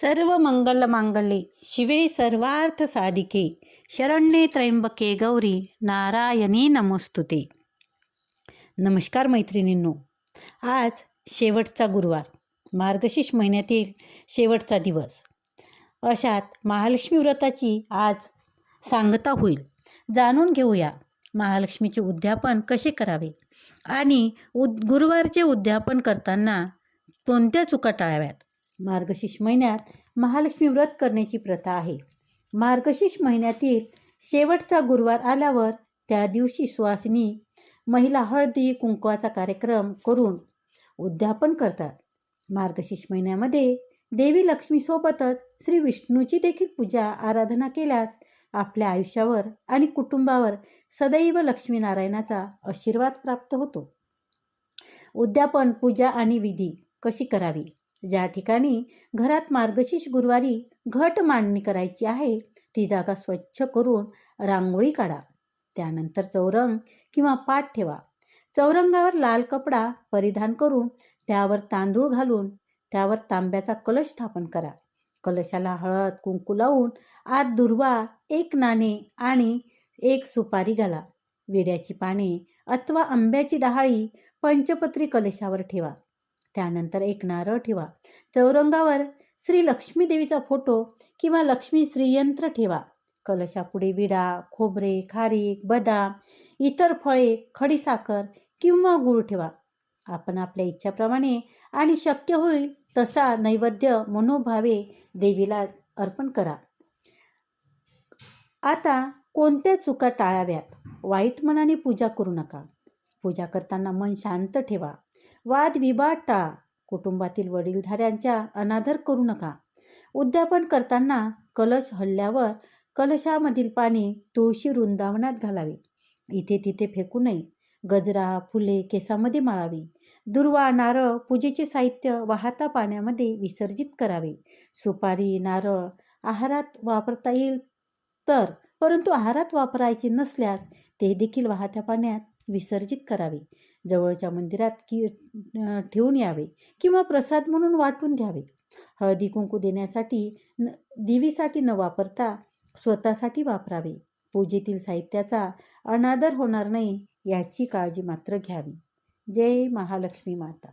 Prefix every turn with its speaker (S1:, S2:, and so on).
S1: सर्व मंगल मांगल्ये शिवे सर्वार्थ साधिके शरण्ये त्र्यंबके गौरी नारायणी नमोस्तुते नमस्कार मैत्रिणींनो आज शेवटचा गुरुवार मार्गशीर्ष महिन्यातील शेवटचा दिवस अशात महालक्ष्मी व्रताची आज सांगता होईल जाणून घेऊया महालक्ष्मीचे उद्यापन कसे करावे आणि उद गुरुवारचे उद्यापन करताना कोणत्या चुका टाळाव्यात मार्गशीर्ष महिन्यात महालक्ष्मी व्रत करण्याची प्रथा आहे. मार्गशीर्ष महिन्यातील शेवटचा गुरुवार आल्यावर त्या दिवशी सुवासिनी महिला हळदी कुंकवाचा कार्यक्रम करून उद्यापन करतात. मार्गशीर्ष महिन्यामध्ये देवी लक्ष्मीसोबतच श्री विष्णूची देखील पूजा आराधना केल्यास आपल्या आयुष्यावर आणि कुटुंबावर सदैव लक्ष्मीनारायणाचा आशीर्वाद प्राप्त होतो. उद्यापन पूजा आणि विधी कशी करावी? ज्या ठिकाणी घरात मार्गशीर्ष गुरुवारी घट मांडणी करायची आहे ती जागा स्वच्छ करून रांगोळी काढा. त्यानंतर चौरंग किंवा पाट ठेवा. चौरंगावर लाल कपडा परिधान करून त्यावर तांदूळ घालून त्यावर तांब्याचा कलश स्थापन करा. कलशाला हळद कुंकू लावून आत दुर्वा एक नाणे आणि एक सुपारी घाला. विड्याची पाने अथवा आंब्याची डहाळी पंचपत्री कलशावर ठेवा. त्यानंतर एक नारळ ठेवा. चौरंगावर श्री लक्ष्मी देवीचा फोटो किंवा लक्ष्मी श्रीयंत्र ठेवा. कलशापुढे विडा खोबरे खारीक बदाम इतर फळे खडीसाखर किंवा गूळ ठेवा. आपण आपल्या इच्छाप्रमाणे आणि शक्य होईल तसा नैवेद्य मनोभावे देवीला अर्पण करा. आता कोणत्या चुका टाळाव्यात? वाईट मनाने पूजा करू नका. पूजा करताना मन शांत ठेवा. वादविवाद टाळा कुटुंबातील वडीलधाऱ्यांच्या अनादर करू नका. उद्यापन करताना कलश हल्ल्यावर कलशामधील पाणी तुळशी वृंदावनात घालावे. इथे तिथे फेकू नये. गजरा फुले केसामध्ये माळावी. दुर्वा नारळ पूजेचे साहित्य वाहता पाण्यामध्ये विसर्जित करावे. सुपारी नारळ आहारात वापरता येईल तर परंतु आहारात वापरायचे नसल्यास ते देखील वाहत्या पाण्यात विसर्जित करावे. जवळच्या मंदिरात की ठेवून यावे किंवा प्रसाद म्हणून वाटून द्यावे हळदी कुंकू देण्यासाठी न देवीसाठी न वापरता स्वतःसाठी वापरावे. पूजेतील साहित्याचा अनादर होणार नाही याची काळजी मात्र घ्यावी. जय महालक्ष्मी माता.